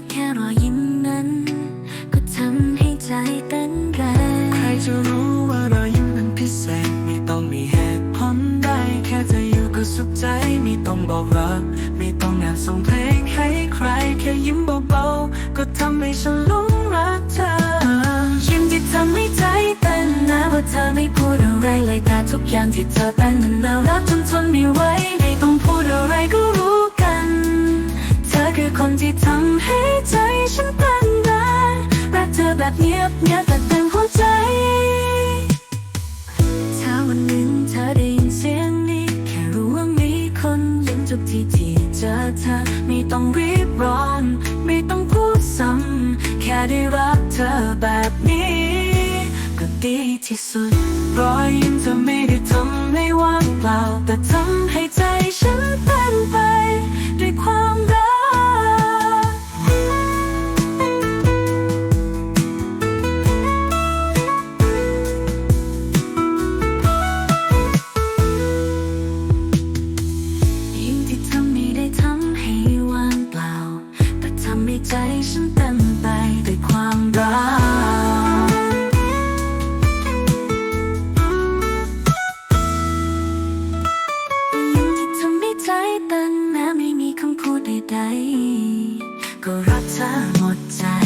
ราะแค่รอยยิ้มนั้น ก็ทำให้ใจเต้นแรงใครจะรู้ว่ารอยยิ้มนั้นพิเศษ ไม่ต้องมีเหตุผลใดแค่เธอยู่ก็สุขใจ ไม่ต้องบอกรักไม่ต้องแอบส่งเพลงให้ใคร แค่ยิ้มเบาๆก็ทำให้ฉันหลงรักเธอ ยิ้มที่ทำให้ใจเต้นนะว่าเธอไม่พูดอะไรเลยแต่ทุกอย่างที่เธอเป็นมันน่ารักจนทนไม่ไหวไม่ต้องพูดอะไรก็รู้กัน เธอคือคนที่ เธอไม่ต้องรีบร้อน ไม่ต้องพูดซ้ำแค่ได้รักเธอแบบนี้ ก็ดีที่สุดรอย ใด ก็รักเธอหมดใจ